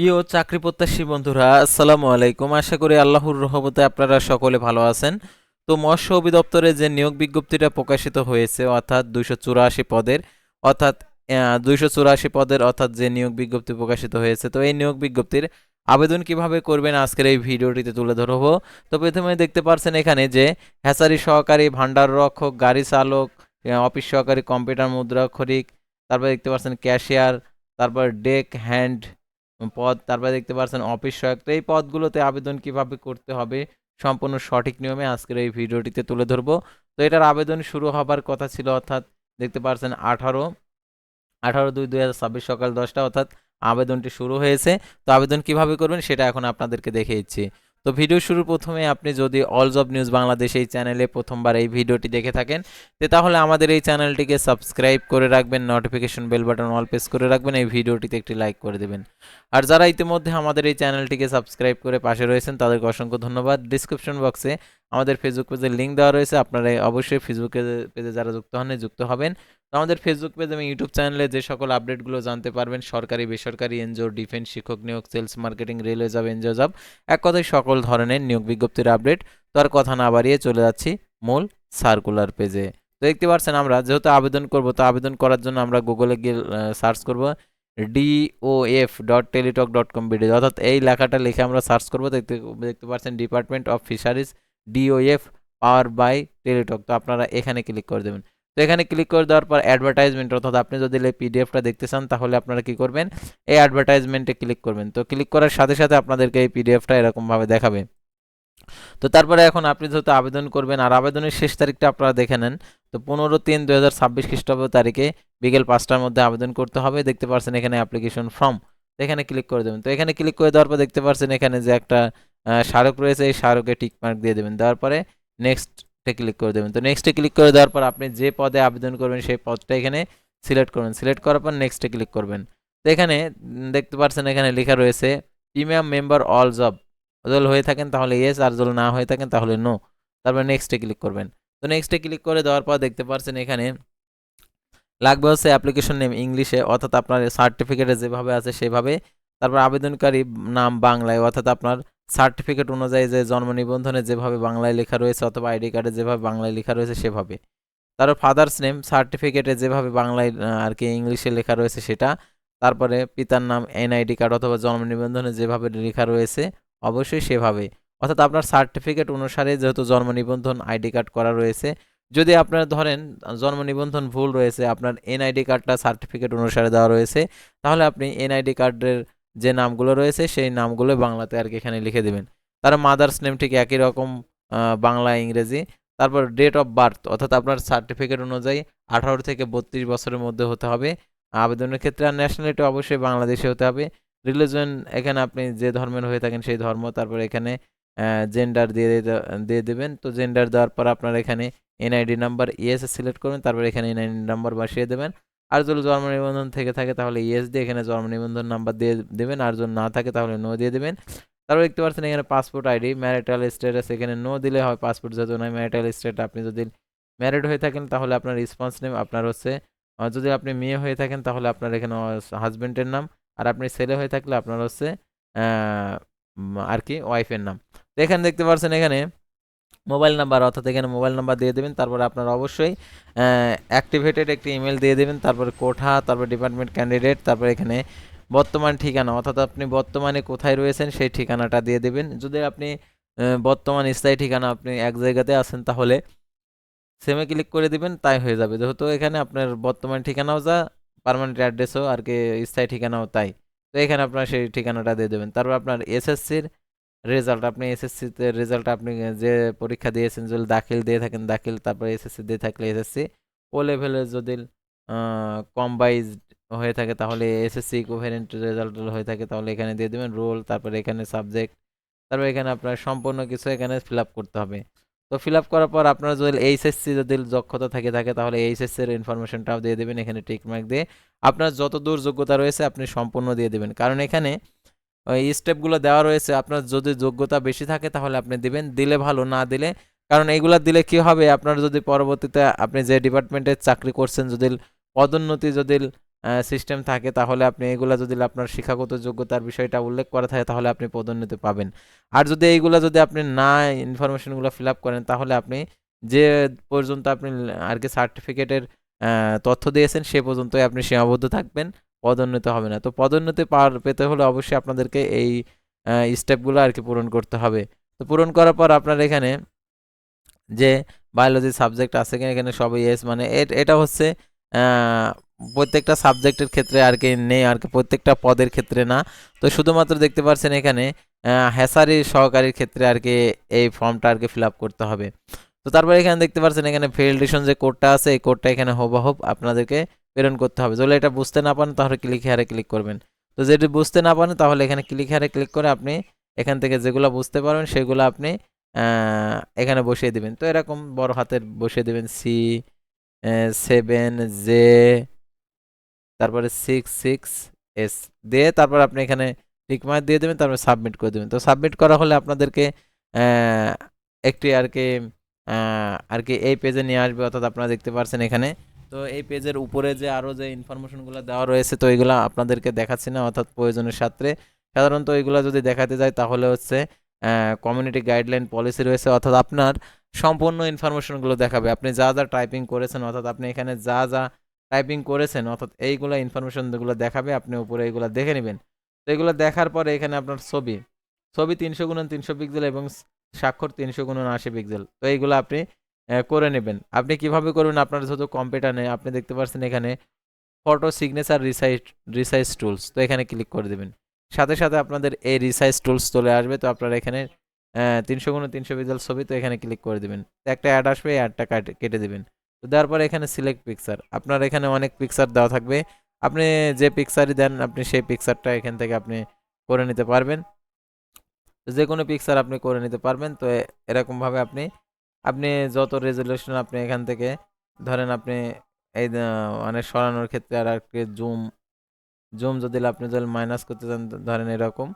প্রিয় চাকরি প্রত্যাশী বন্ধুরা, আসসালামু আলাইকুম। আশা করি আল্লাহর রহমতে আপনারা সকলে ভালো আছেন। তো মৎস্য অধিদপ্তরে যে নিয়োগ বিজ্ঞপ্তিটা প্রকাশিত হয়েছে, অর্থাৎ দুইশো চুরাশি পদের, অর্থাৎ দুইশো চুরাশি পদের, অর্থাৎ যে নিয়োগ বিজ্ঞপ্তি প্রকাশিত হয়েছে, তো এই নিয়োগ বিজ্ঞপ্তির আবেদন কীভাবে করবেন আজকের এই ভিডিওটিতে তুলে ধরবো। তো প্রথমে দেখতে পারছেন এখানে যে হ্যাচারি সহকারী, ভান্ডার রক্ষক, গাড়ি চালক অফিস সহকারী, কম্পিউটার মুদ্রাক্ষরিক, তারপর দেখতে পাচ্ছেন ক্যাশিয়ার, তারপর ডেক হ্যান্ড পদ, তারপরে দেখতে পাচ্ছেন অফিস সহায়ক। তো এই পদগুলোতে আবেদন কীভাবে করতে হবে? সম্পূর্ণ সঠিক নিয়মে আজকের এই ভিডিওটিতে তুলে ধরবো। তো এটার আবেদন শুরু হবার কথা ছিল অর্থাৎ দেখতে পাচ্ছেন আঠারো আঠারো দুই দুই হাজার ছাব্বিশ সকাল দশটা অর্থাৎ আবেদনটি শুরু হয়েছে। তো আবেদন কীভাবে করবেন সেটা এখন আপনাদেরকে দেখে দিচ্ছি। তো ভিডিও শুরুর প্রথমে আপনি যদি অল জব নিউজ বাংলাদেশ এই চ্যানেলে প্রথমবার এই ভিডিওটি দেখে থাকেন, তে তাহলে আমাদের এই চ্যানেলটিকে সাবস্ক্রাইব করে রাখবেন notification bell button all press করে রাখবেন, এই ভিডিওটিতে একটি লাইক করে দেবেন। আর যারা ইতিমধ্যে আমাদের এই চ্যানেলটিকে সাবস্ক্রাইব করে পাশে রয়েছেন, তাদেরকে অসংখ্য ধন্যবাদ। ডিসক্রিপশন বক্সে আমাদের ফেসবুক পেজের লিঙ্ক দেওয়া রয়েছে। আপনারা অবশ্যই ফেসবুক পেজে যারা যুক্ত হন যুক্ত হবেন। তো আমাদের ফেসবুক পেজ এবং ইউটিউব চ্যানেলে যে সকল আপডেটগুলো জানতে পারবেন, সরকারি, বেসরকারি এনজিও ডিফেন্স শিক্ষক নিয়োগ sales marketing railway job NGO job এক কথায় সকল ধরনের নিয়োগ বিজ্ঞপ্তির আপডেট তো আর কথা না বাড়িয়ে চলে যাচ্ছি মূল সার্কুলার পেজে তো দেখতে পাচ্ছেন আমরা, যেহেতু আবেদন করব, তো আবেদন করার জন্য আমরা গুগলে গিয়ে সার্চ করব DOF dot Teletalk dot com BD অর্থাৎ এই লেখাটা লিখে আমরা সার্চ করব। দেখতে দেখতে পাচ্ছেন department of fisheries DOF power by Teletalk তো আপনারা এখানে ক্লিক করে দেবেন। তো এখানে ক্লিক করে দেওয়ার পর অ্যাডভার্টাইজমেন্ট অর্থাৎ আপনি যদি এই পিডিএফটা দেখতে চান, তাহলে আপনারা কি করবেন? এই অ্যাডভার্টাইজমেন্টে ক্লিক করবেন। তো ক্লিক করার সাথে সাথে আপনাদেরকে এই পিডিএফটা এরকমভাবে দেখাবে। তো তারপরে এখন আপনি যেহেতু আবেদন করবেন, আর আবেদনের শেষ তারিখটা আপনারা দেখে নেন। তো পনেরো তিন দু হাজার ছাব্বিশ খ্রিস্টাব্দ তারিখে বিকেল পাঁচটার মধ্যে আবেদন করতে হবে। দেখতে পাচ্ছেন এখানে অ্যাপ্লিকেশন ফর্ম এখানে ক্লিক করে দেবেন। তো এখানে ক্লিক করে দেওয়ার পর দেখতে পাচ্ছেন এখানে যে একটা স্মারক রয়েছে, এই স্মারকে টিক মার্ক দিয়ে দেবেন। দেওয়ার পরে নেক্সটে ক্লিক করে দেবেন। তো নেক্সটে ক্লিক করে দেওয়ার পর আপনি যে পদে আবেদন করবেন, সেই পদটা এখানে সিলেক্ট করবেন। সিলেক্ট করার পর নেক্সটে ক্লিক করবেন। তো এখানে দেখতে পাচ্ছেন এখানে লেখা রয়েছে প্রিমিয়াম মেম্বার অল জব যদি হয়ে থাকেন, তাহলে ইয়েস আর যদি না হয়ে থাকেন, তাহলে নো তারপর নেক্সটে ক্লিক করবেন। তো নেক্সটে ক্লিক করে দেওয়ার পর দেখতে পাচ্ছেন এখানে, লাগবে হচ্ছে অ্যাপ্লিকেশন নেম ইংলিশে, অর্থাৎ আপনার সার্টিফিকেটে যেভাবে আছে সেভাবে। তারপর আবেদনকারী নাম বাংলায়, অর্থাৎ আপনার সার্টিফিকেট অনুযায়ী যে জন্ম নিবন্ধনে যেভাবে বাংলায় লেখা রয়েছে অথবা আইডি কার্ডে যেভাবে বাংলায় লেখা রয়েছে সেভাবে। তারপর ফাদার্স নেম সার্টিফিকেটে যেভাবে বাংলায় আর কি ইংলিশে লেখা রয়েছে সেটা। তারপরে পিতার নাম এনআইডি কার্ড অথবা জন্ম নিবন্ধনে যেভাবে লেখা রয়েছে, অবশ্যই সেভাবে। অর্থাৎ আপনার সার্টিফিকেট অনুসারে যেহেতু জন্ম নিবন্ধন আইডি কার্ড করা রয়েছে, যদি আপনার ধরেন জন্ম নিবন্ধন ভুল রয়েছে, আপনার এনআইডি কার্ডটা সার্টিফিকেট অনুসারে দেওয়া রয়েছে, তাহলে আপনি এনআইডি কার্ডের যে নামগুলো রয়েছে, সেই নামগুলো বাংলাতে আর কি এখানে লিখে দেবেন। তার মাদার্স নেম ঠিক একই রকম বাংলা, ইংরেজি। তারপর ডেট অফ বার্থ অর্থাৎ আপনার সার্টিফিকেট অনুযায়ী আঠারো থেকে বত্রিশ বছরের মধ্যে হতে হবে। আবেদনের ক্ষেত্রে আর ন্যাশনালিটি অবশ্যই বাংলাদেশে হতে হবে। রিলিজন এখানে আপনি যে ধর্মের হয়ে থাকেন সেই ধর্ম, তারপর এখানে জেন্ডার দিয়ে দিয়ে দেবেন। তো জেন্ডার দেওয়ার পর আপনার এখানে এনআইডি নাম্বার ইএস সিলেক্ট করবেন, তারপর এখানে এনআইডি নাম্বার বসিয়ে দেবেন। আর যদি জন্ম নিবন্ধন থেকে থাকে, তাহলে ইএস দিয়ে এখানে জন্ম নিবন্ধন নাম্বার দিয়ে দেবেন। আর যদি না থাকে, তাহলে নো দিয়ে দেবেন। তারপর দেখতে পাচ্ছেন এখানে পাসপোর্ট আইডি ম্যারিটাল স্ট্যাটাস এখানে নো দিলে হয় পাসপোর্ট যেহেতু নয় ম্যারিটাল স্টেট আপনি যদি ম্যারিড হয়ে থাকেন, তাহলে আপনার রেসপন্স নেম আপনার হচ্ছে যদি আপনি মেয়ে হয়ে থাকেন, তাহলে আপনার এখানে হাজবেন্ডের নাম, আর আপনি ছেলে হয়ে থাকলে আপনার হচ্ছে আর কি ওয়াইফের নাম। এখানে দেখতে পাচ্ছেন এখানে মোবাইল নাম্বার অর্থাৎ এখানে মোবাইল নাম্বার দিয়ে দেবেন, তারপর আপনার অবশ্যই অ্যাক্টিভেটেড একটি ইমেল দিয়ে দেবেন, তারপর কোঠা, তারপর ডিপার্টমেন্ট ক্যান্ডিডেট তারপর এখানে বর্তমান ঠিকানা, অর্থাৎ আপনি বর্তমানে কোথায় রয়েছেন সেই ঠিকানাটা দিয়ে দেবেন। যদি আপনি বর্তমান স্থায়ী ঠিকানা আপনি এক জায়গাতে আছেন, তাহলে সেমে ক্লিক করে দিবেন, তাই হয়ে যাবে। যেহেতু এখানে আপনার বর্তমান ঠিকানাও যা পার্মানেন্ট অ্যাড্রেসও আর কি, স্থায়ী ঠিকানাও তাই। তো এখানে আপনার সেই ঠিকানাটা দিয়ে দেবেন। তারপর আপনার এসএসসির রেজাল্ট আপনি এসএসসিতে রেজাল্ট আপনি যে পরীক্ষা দিয়েছেন, যদি দাখিল দিয়ে থাকেন, দাখিল, তারপর এসএসসি দিয়ে থাকলে এসএসসি ও লেভেলের যদি কম্বাইজ হয়ে থাকে, তাহলে এসএসসি ইকুইভ্যালেন্ট রেজাল্ট হয়ে থাকে, তাহলে এখানে দিয়ে দেবেন রোল তারপর এখানে সাবজেক্ট তারপর এখানে আপনার সম্পূর্ণ কিছু এখানে ফিল আপ করতে হবে। তো ফিল আপ করার পর আপনার যদি এইচএসসি যদি দক্ষতা থেকে থাকে, তাহলে এইচএসসি এর ইনফরমেশনটাও দিয়ে দেবেন, এখানে টিক মার্ক দিয়ে। আপনার যত দূর যোগ্যতা রয়েছে, আপনি সম্পূর্ণ দিয়ে দেবেন। কারণ এখানে ওই স্টেপগুলো দেওয়া রয়েছে, আপনার যদি যোগ্যতা বেশি থাকে তাহলে আপনি দিবেন, দিলে ভালো, না দিলে, কারণ এইগুলা দিলে কি হবে, আপনার যদি পরবর্তীতে আপনি যে ডিপার্টমেন্টে চাকরি করছেন, যদি পদোন্নতি যদি সিস্টেম থাকে, তাহলে আপনি এগুলা যদি আপনার শিক্ষাগত যোগ্যতার বিষয়টা উল্লেখ করা থাকে, তাহলে আপনি পদোন্নতি পাবেন। আর যদি এইগুলা যদি আপনি না ইনফরমেশনগুলো ফিল আপ করেন, তাহলে আপনি যে পর্যন্ত আপনি আর কি সার্টিফিকেটের তথ্য দিয়েছেন, সে পর্যন্তই আপনি সীমাবদ্ধ থাকবেন। পদোন্নতি হবে না। তো পদোন্নতি পাওয়ার পেতে হলে অবশ্যই আপনাদেরকে এই স্টেপগুলো আর কি পূরণ করতে হবে। তো পূরণ করার পর আপনার এখানে যে বায়োলজি সাবজেক্ট আছে কিনা এখানে সবই এস মানে এটা হচ্ছে প্রত্যেকটা সাবজেক্টের ক্ষেত্রে আর কি নেই আর কি প্রত্যেকটা পদের ক্ষেত্রে না। তো শুধুমাত্র দেখতে পাচ্ছেন এখানে হ্যাসারি সহকারীর ক্ষেত্রে আর কি এই ফর্মটা আর কি ফিল আপ করতে হবে। তো তারপরে এখানে দেখতে পাচ্ছেন এখানে ফিল্ডেশন যে কোডটা আছে, এই কোডটা এখানে হুবহুব আপনাদেরকে প্রেরণ করতে হবে। যদি এটা বুঝতে না পারেন, তাহলে ক্লিক হেয়ারে ক্লিক করবেন। তো যদি বুঝতে না পারেন, তাহলে এখানে ক্লিক হেয়ারে ক্লিক করে আপনি এখান থেকে যেগুলো বুঝতে পারবেন, সেগুলো আপনি এখানে বসিয়ে দিবেন। তো এরকম বড় হাতের বসিয়ে দিবেন সি সেভেন জে তারপরে সিক্স সিক্স এস দিয়ে তারপর আপনি এখানে টিক মার্ক দিয়ে দেবেন, তারপর সাবমিট করে দেবেন। তো সাবমিট করা হলে আপনাদেরকে একটি আর কি আর কি এই পেজে নিয়ে আসবে, অর্থাৎ আপনারা দেখতে পাচ্ছেন এখানে তো এই পেজের উপরে যে আরও যে ইনফরমেশনগুলো দেওয়া রয়েছে, তো এগুলো আপনাদেরকে দেখাচ্ছি না, অর্থাৎ প্রয়োজনের সাথে সাধারণত এগুলো যদি দেখাতে যায় তাহলে হচ্ছে কমিউনিটি গাইডলাইন পলিসি রয়েছে, অর্থাৎ আপনার সম্পূর্ণ ইনফরমেশনগুলো দেখাবে। আপনি যা যা টাইপিং করেছেন, অর্থাৎ আপনি এখানে যা যা টাইপিং করেছেন, অর্থাৎ এইগুলো ইনফরমেশনগুলো দেখাবে, আপনি উপরে এইগুলো দেখে নেবেন। তো এগুলো দেখার পরে এখানে আপনার ছবি। ছবি তিনশো গুণন তিনশো পিক্সেল এবং স্বাক্ষর তিনশো গুণন আশি পিক্সেল তো এইগুলো আপনি করে নেবেন। আপনি কীভাবে করবেন? আপনার যেহেতু কম্পিউটার নেই, আপনি দেখতে পাচ্ছেন এখানে photo signature resize resize tools তো এখানে ক্লিক করে দেবেন। সাথে সাথে আপনাদের এই রিসাইজ টুলস চলে আসবে, তো আপনারা এখানে তিনশো গুণ তিনশো পিক্সেল ছবি, তো এখানে ক্লিক করে দেবেন। তো একটা অ্যাড আসবে অ্যাডটা কেটে দেবেন। তো দেওয়ার পরে এখানে সিলেক্ট পিকচার আপনার এখানে অনেক পিকচার দেওয়া থাকবে। আপনি যে পিকচারই দেন, আপনি সেই পিকচারটা এখান থেকে আপনি করে নিতে পারবেন। যে কোনো পিকচার আপনি করে নিতে পারবেন, তো এরকমভাবে আপনি আপনি যত রেজলিউশন আপনি এখান থেকে, ধরেন আপনি এই মানে সরানোর ক্ষেত্রে আর একটি জুম জুম যদি আপনি যদি মাইনাস করতে চান ধরেন এরকম,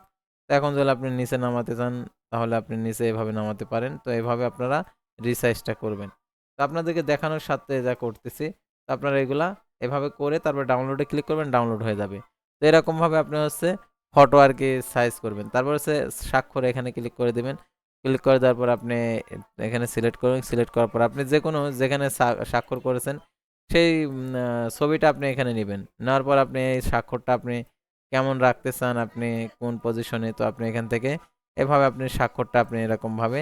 তো এখন যদি আপনি নিচে নামাতে চান, তাহলে আপনি নিচে এভাবে নামাতে পারেন। তো এভাবে আপনারা রিসাইজটা করবেন। তো আপনাদেরকে দেখানোর সাথে যা করতেছি, তো আপনারা এগুলা এভাবে করে তারপর ডাউনলোডে ক্লিক করবেন ডাউনলোড হয়ে যাবে। তো এরকমভাবে আপনি হচ্ছে ফটো আর কি সাইজ করবেন। তারপর হচ্ছে স্বাক্ষর এখানে ক্লিক করে দেবেন। ক্লিক করে দেওয়ার পর আপনি এখানে সিলেক্ট করুন। সিলেক্ট করার পর আপনি যে কোনো যেখানে স্বাক্ষর করেছেন, সেই ছবিটা আপনি এখানে নেবেন। নেওয়ার পর আপনি এই স্বাক্ষরটা আপনি কেমন রাখতে চান, আপনি কোন পজিশনে তো আপনি এখান থেকে এভাবে আপনি স্বাক্ষরটা আপনি এরকমভাবে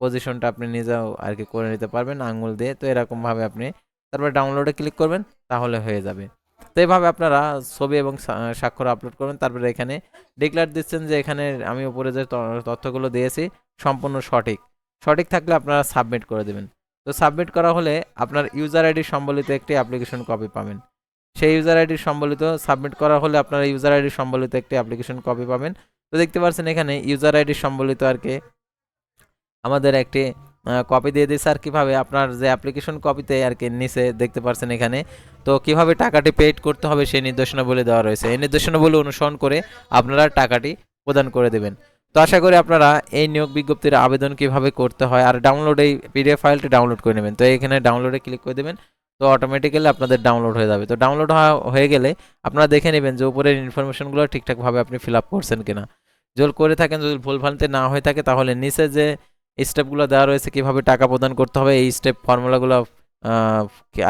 পজিশনটা আপনি নিজেও আর কি করে নিতে পারবেন আঙুল দিয়ে। তো এরকমভাবে আপনি তারপর ডাউনলোডে ক্লিক করবেন, তাহলে হয়ে যাবে। তো এইভাবে আপনারা ছবি এবং স্বাক্ষর আপলোড করবেন। তারপরে এখানে ডিক্লার দিচ্ছেন যে এখানে আমি উপরে যে তথ্যগুলো দিয়েছি সম্পূর্ণ সঠিক। সঠিক থাকলে আপনারা সাবমিট করে দেবেন। তো সাবমিট করা হলে আপনার ইউজার আইডি সম্বলিত একটি অ্যাপ্লিকেশন কপি পাবেন। সেই ইউজার আইডি সম্বলিত সাবমিট করা হলে আপনারা ইউজার আইডি সম্বলিত একটি অ্যাপ্লিকেশন কপি পাবেন। তো দেখতে পাচ্ছেন এখানে ইউজার আইডি সম্বলিত আর কি আমাদের একটি কপি দিয়ে দিয়েছে আর কীভাবে আপনার যে অ্যাপ্লিকেশন কপিতে আর কি নিচে দেখতে পাচ্ছেন এখানে। তো কীভাবে টাকাটি পেইড করতে হবে সেই নির্দেশনাবলী দেওয়া রয়েছে। এই নির্দেশনাবলী অনুসরণ করে আপনারা টাকাটি প্রদান করে দেবেন। তো আশা করি আপনারা এই নিয়োগ বিজ্ঞপ্তির আবেদন কীভাবে করতে হয় আর ডাউনলোড এই পিডিএফ ফাইলটি ডাউনলোড করে নেবেন। তো এখানে ডাউনলোডে ক্লিক করে দেবেন, তো অটোমেটিক্যালি আপনাদের ডাউনলোড হয়ে যাবে। তো ডাউনলোড হয়ে গেলে আপনারা দেখে নেবেন যে উপরের ইনফরমেশনগুলো ঠিকঠাকভাবে আপনি ফিল আপ করছেন কিনা। যদি করে থাকেন, যদি ভুল ভ্রান্তি না হয়ে থাকে তাহলে নিচে যে স্টেপগুলো দেওয়া রয়েছে কীভাবে টাকা প্রদান করতে হবে, এই স্টেপ ফর্মুলাগুলো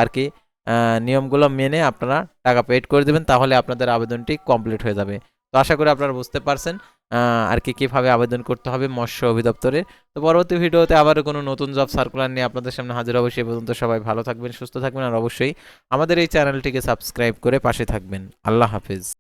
আর কি নিয়মগুলো মেনে আপনারা টাকা পেড করে দেবেন, তাহলে আপনাদের আবেদনটি কমপ্লিট হয়ে যাবে। তো আশা করি আপনারা বুঝতে পারছেন আর কি কীভাবে আবেদন করতে হবে মৎস্য অধিদপ্তরে তো পরবর্তী ভিডিওতে আবার কোনো নতুন জব সার্কুলার নিয়ে আপনাদের সামনে হাজির হবে সে পর্যন্ত সবাই ভালো থাকবেন, সুস্থ থাকবেন, আর অবশ্যই আমাদের এই চ্যানেলটিকে সাবস্ক্রাইব করে পাশে থাকবেন। আল্লাহ হাফিজ।